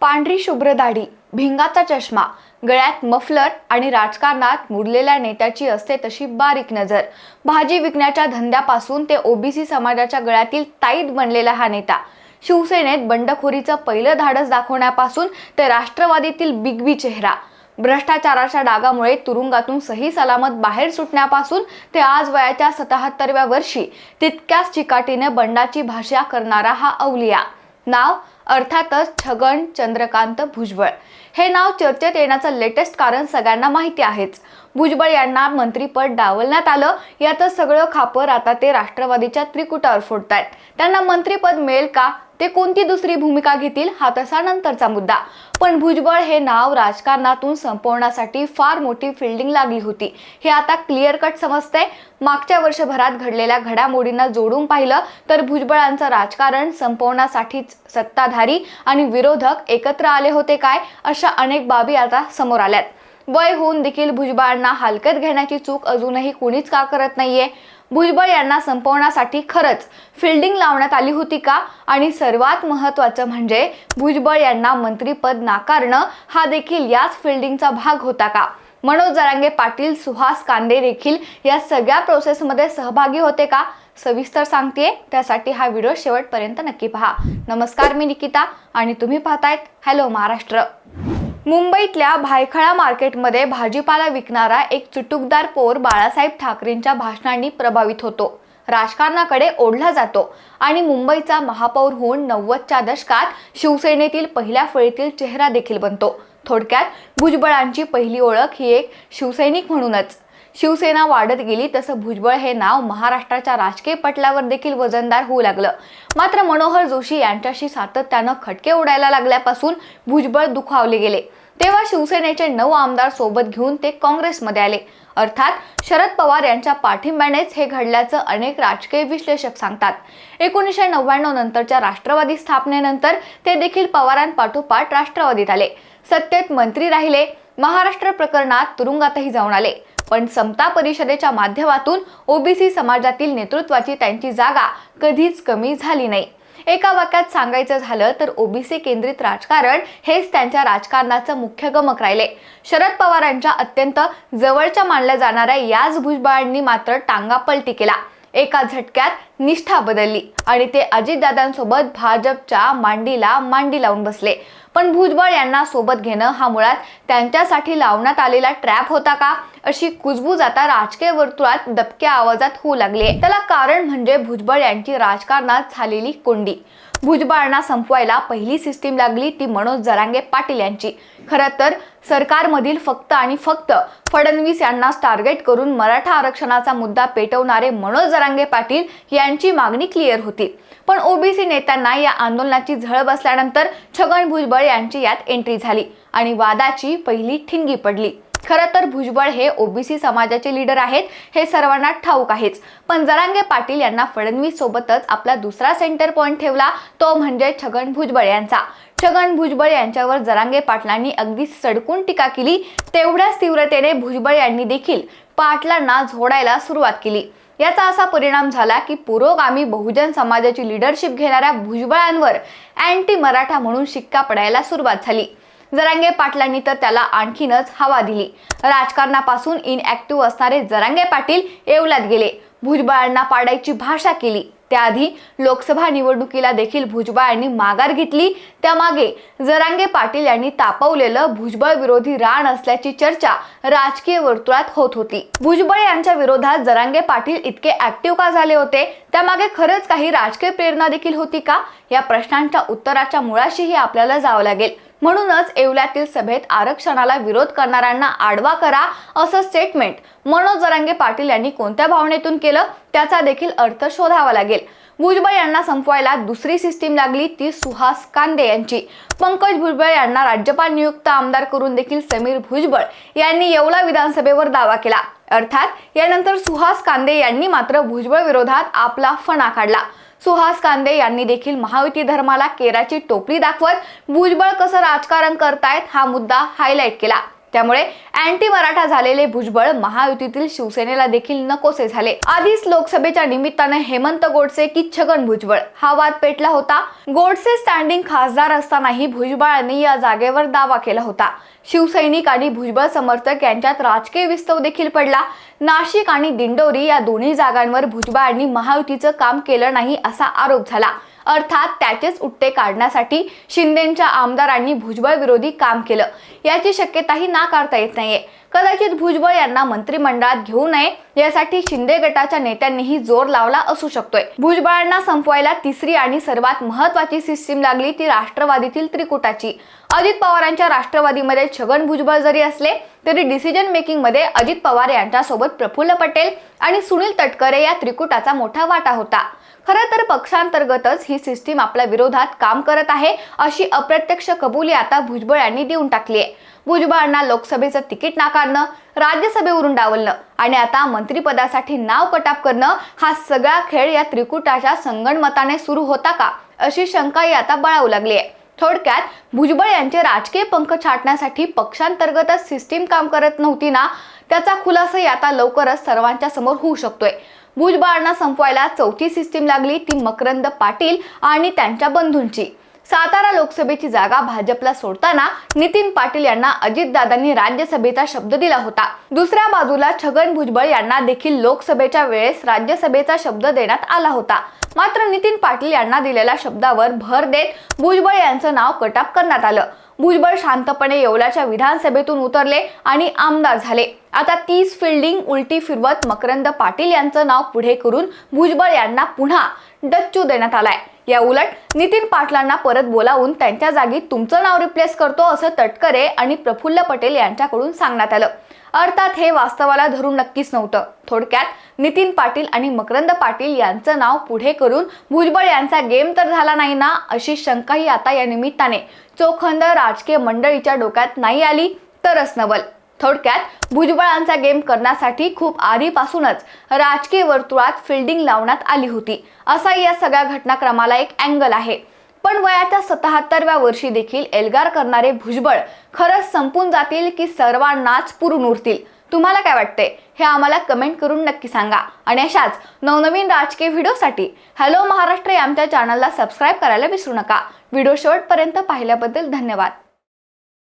पांढरी शुभ्र दाढी भिंगाचा चष्मा गळ्यात मफलर आणि राजकारणात मुरलेल्या नेत्याची असते तशी बारीक नजर. भाजी विकण्याच्या धंद्यापासून ते ओबीसी समाजाच्या गळ्यातील ताईत बनलेला हा नेता. शिवसेनेत बंडखोरीचं पहिलं धाडस दाखवण्यापासून ते राष्ट्रवादीतील बिगबी चेहरा. भ्रष्टाचाराच्या डागामुळे तुरुंगातून सही सलामत बाहेर सुटण्यापासून ते आज वयाच्या सत्याहत्तरव्या वर्षी तितक्याच चिकाटीने बंडाची भाषा करणारा हा अवलिया. नाव अर्थातच छगन चंद्रकांत भुजबळ. हे नाव चर्चेत येण्याचं लेटेस्ट कारण सगळ्यांना माहिती आहेच. भुजबळ यांना मंत्रीपद डावलण्यात आलं. यातच सगळं खापर आता ते राष्ट्रवादीच्या त्रिकुटावर फोडतायत. त्यांना मंत्रीपद मिळेल का? ते कोणती दुसरी भूमिका घेतील? हा तसा नंतरचा मुद्दा. पण भुजबळ हे नाव राजकारणातून संपवण्यासाठी फार मोठी फिल्डिंग लागली होती. हे आता क्लिअर कट समजतंय. मागच्या वर्षभरात घडलेल्या घडामोडींना जोडून पाहिलं तर भुजबळांचं राजकारण संपवण्यासाठीच सत्ताधारी आणि विरोधक एकत्र आले होते काय? अशा अनेक बाबी आता समोर आल्यात. वय होऊन देखील भुजबळांना हलकत घेण्याची चूक अजूनही कुणीच का करत नाहीये? भुजबळ यांना संपवण्यासाठी खरंच फिल्डिंग लावण्यात आली होती का? आणि सर्वात महत्त्वाचं म्हणजे भुजबळ यांना मंत्रीपद नाकारणं हा देखील याच फिल्डिंगचा भाग होता का? मनोज जरांगे पाटील सुहास कांदे देखील या सगळ्या प्रोसेसमध्ये सहभागी होते का? सविस्तर सांगतेय त्यासाठी हा व्हिडिओ शेवटपर्यंत नक्की पहा. नमस्कार मी निकिता आणि तुम्ही पाहतायत हॅलो महाराष्ट्र. मुंबईतल्या भायखळा मार्केटमध्ये भाजीपाला विकणारा एक चुटुकदार पोर बाळासाहेब ठाकरेंच्या भाषणांनी प्रभावित होतो. राजकारणाकडे ओढला जातो आणि मुंबईचा महापौर होऊन नव्वदच्या दशकात शिवसेनेतील पहिल्या फळीतील चेहरा देखील बनतो. थोडक्यात भुजबळांची पहिली ओळख ही एक शिवसैनिक म्हणूनच. शिवसेना वाढत गेली तसं भुजबळ हे नाव महाराष्ट्राच्या राजकीय पटलावर देखील वजनदार होऊ लागलं. मात्र मनोहर जोशी यांच्याशी सातत्यानं खटके उडायला लागल्यापासून भुजबळ दुखावले गेले. तेव्हा शिवसेनेचे नऊ आमदार सोबत घेऊन ते काँग्रेसमध्ये आले. अर्थात शरद पवार यांच्या पाठिंब्यानेच हे घडल्याचं अनेक राजकीय विश्लेषक सांगतात. एकोणीसशे नव्याण्णव नंतरच्या राष्ट्रवादी स्थापनेनंतर ते देखील पवारांपाठोपाठ राष्ट्रवादीत आले. सत्तेत मंत्री राहिले महाराष्ट्र प्रकरणात तुरुंगातही जाऊन आले. पण समता परिषदेच्या माध्यमातून ओबीसी समाजातील नेतृत्वाची त्यांची जागा कधीच कमी झाली नाही. एका वाक्यात सांगायचं झालं तर ओबीसी केंद्रित राजकारण हेच त्यांच्या राजकारणाचं मुख्य गमक राहिले. शरद पवारांच्या अत्यंत जवळच्या मानल्या जाणाऱ्या याच भुजबळांनी मात्र टांगापलटी केला. एका झटक्यात निष्ठा बदलली आणि ते अजितदादांसोबत भाजपच्या मांडीला मांडी लावून बसले. पण भुजबळ यांना सोबत घेणं हा मुळात त्यांच्यासाठी लावण्यात आलेला ट्रॅप होता का? अशी कुजबूज आता राजकीय वर्तुळात दबक्या आवाजात होऊ लागली त्याला कारण म्हणजे भुजबळ यांची राजकारणात झालेली कोंडी. भुजबळांना संपवायला पहिली सिस्टीम लागली ती मनोज जरांगे पाटील यांची. खरं तर सरकारमधील फक्त आणि फक्त फडणवीस यांनाच टार्गेट करून मराठा आरक्षणाचा मुद्दा पेटवणारे मनोज जरांगे पाटील यांची मागणी क्लिअर होती. पण ओबीसी नेत्यांना या आंदोलनाची झळ बसल्यानंतर छगन भुजबळ यांची यात एंट्री झाली आणि वादाची पहिली ठिणगी पडली. खरं तर भुजबळ हे ओबीसी समाजाचे लीडर आहेत हे सर्वांना ठाऊक आहेच. पण जरांगे पाटील यांना फडणवीस सोबतच आपला दुसरा सेंटर पॉईंट ठेवला तो म्हणजे छगन भुजबळ यांचा. छगन भुजबळ यांच्यावर जरांगे पाटलांनी अगदी सडकून टीका केली तेवढ्याच तीव्रतेने भुजबळ यांनी देखील पाटलांना झोडायला सुरुवात केली. याचा असा परिणाम झाला की पुरोगामी बहुजन समाजाची लिडरशिप घेणाऱ्या भुजबळांवर अँटी मराठा म्हणून शिक्का पडायला सुरुवात झाली. जरांगे पाटलांनी तर त्याला आणखीनच हवा दिली. राजकारणापासून इनॲक्टिव्ह असणारे जरांगे पाटील येवल्यात गेले. भुजबळांना पाडायची भाषा केली. त्याआधी लोकसभा निवडणुकीला देखील भुजबळ यांनी माघार घेतली. त्यामागे जरांगे पाटील यांनी तापवलेलं भुजबळ विरोधी रान असल्याची चर्चा राजकीय वर्तुळात होत होती. भुजबळ यांच्या विरोधात जरांगे पाटील इतके ऍक्टिव्ह का झाले होते? त्यामागे खरंच काही राजकीय प्रेरणा देखील होती का? या प्रश्नांच्या उत्तराच्या मुळाशीही आपल्याला जावं लागेल. म्हणूनच येवल्यातील सभेत आरक्षणाला विरोध करणाऱ्यांना आडवा करा असं स्टेटमेंट मनोज जरांगे पाटील यांनी कोणत्या भावनेतून केलं त्याचा देखील अर्थ शोधावा लागेल. भुजबळ यांना संपवायला दुसरी सिस्टीम लागली ती सुहास कांदे यांची. पंकज भुजबळ यांना राज्यपाल नियुक्त आमदार करून देखील समीर भुजबळ यांनी येवला विधानसभेवर दावा केला. अर्थात यानंतर सुहास कांदे यांनी मात्र भुजबळ विरोधात आपला फणा काढला. सुहास कांदे यांनी देखील महायुती धर्माला केराची टोपली दाखवत भुजबळ कसं राजकारण करतायत हा मुद्दा हायलाईट केला. त्यामुळे अँटी मराठा झालेले भुजबळ महायुतीतील शिवसेनेला देखील नकोसे झाले. आधीच लोकसभेच्या निमित्ताने हेमंत गोडसे की छगन भुजबळ? हा वाद पेटला होता. गोडसे स्टँडिंग खासदार असतानाही भुजबळांनी या जागेवर दावा केला होता. शिवसैनिक आणि भुजबळ समर्थक यांच्यात राजकीय विस्तव देखील पडला. नाशिक आणि दिंडोरी या दोन्ही जागांवर भुजबळांनी महायुतीचं काम केलं नाही असा आरोप झाला. अर्थात त्याचेच उट्टे काढण्यासाठी शिंदेच्या आमदारांनी भुजबळ विरोधी काम केलं. याची शक्यताही नाकारता येत नाहीये. कदाचित भुजबळ यांना मंत्रिमंडळात घेऊ नये यासाठी शिंदे गटाच्या नेत्यांनीही जोर लावला असू शकतोय. भुजबळांना संपवायला तिसरी आणि सर्वात महत्वाची सिस्टीम लागली ती राष्ट्रवादीतील त्रिकुटाची. अजित पवारांच्या राष्ट्रवादीमध्ये छगन भुजबळ जरी असले तरी डिसिजन मेकिंगमध्ये अजित पवार यांच्यासोबत प्रफुल्ल पटेल आणि सुनील तटकरे या त्रिकुटाचा मोठा वाटा होता. खरं तर पक्षांतर्गतच ही सिस्टीम आपल्या विरोधात काम करत आहे अशी अप्रत्यक्ष कबुली आता भुजबळ यांनी देऊन टाकली आहे भुजबळांना लोकसभेचं तिकीट नाकारणं राज्यसभेवरून डावलणं आणि आता मंत्रिपदासाठी नाव कटाप करणं हा सगळा खेळ या त्रिकुटाच्या संगणमताने सुरू होता का? अशी शंकाही आता बळावू लागली आहे. थोडक्यात भुजबळ यांचे राजकीय पंख छाटण्यासाठी पक्षांतर्गतच सिस्टीम काम करत नव्हती ना त्याचा खुलासाही आता लवकरच सर्वांच्या समोर होऊ शकतोय. भुजबळांना संपवायला चौथी सिस्टीम लागली ती मकरंद पाटील आणि त्यांच्या बंधूंची. सातारा लोकसभेची जागा भाजपला सोडताना नितीन पाटील यांना अजितदादांनी राज्यसभेचा शब्द दिला होता. दुसऱ्या बाजूला छगन भुजबळ यांना देखील लोकसभेच्या वेळेस राज्यसभेचा शब्द देण्यात आला होता. मात्र नितीन पाटील यांना दिलेल्या शब्दावर भर देत भुजबळ यांचं नाव कटाप करण्यात आलं. भुजबळ शांतपणे येवलाच्या विधानसभेतून उतरले आणि आमदार झाले. आता तीस फिल्डिंग उलटी फिरवत मकरंद पाटील यांचं नाव पुढे करून भुजबळ यांना पुन्हा डच्चू देण्यात आलाय. या उलट नितीन पाटलांना परत बोलावून त्यांच्या जागी तुमचं नाव रिप्लेस करतो असं तटकरे आणि प्रफुल्ल पटेल यांच्याकडून सांगण्यात आलं. अर्थात हे वास्तवाला धरून नक्कीच नव्हतं. थोडक्यात नितीन पाटील आणि मकरंद पाटील यांचं नाव पुढे करून भुजबळ यांचा गेम तर झाला नाही ना अशी शंकाही आता या निमित्ताने. चोखंद राजकीय मंडळीच्या डोक्यात नाही आली तरच नवल. थोडक्यात भुजबळांचा गेम करण्यासाठी खूप आधीपासूनच राजकीय वर्तुळात फिल्डिंग लावण्यात आली होती. असा या सगळ्या घटनाक्रमाला एक अँगल आहे. पण वयाच्या सत्याहत्तरव्या वर्षी देखील एल्गार करणारे भुजबळ खरंच संपून जातील की सर्वांनाच पुरून उरतील? तुम्हाला काय वाटते हे आम्हाला कमेंट करून नक्की सांगा. आणि अशाच नवनवीन राजकीय व्हिडिओसाठी हॅलो महाराष्ट्र या आमच्या चॅनलला सबस्क्राईब करायला विसरू नका. व्हिडिओ शेवटपर्यंत पाहिल्याबद्दल धन्यवाद.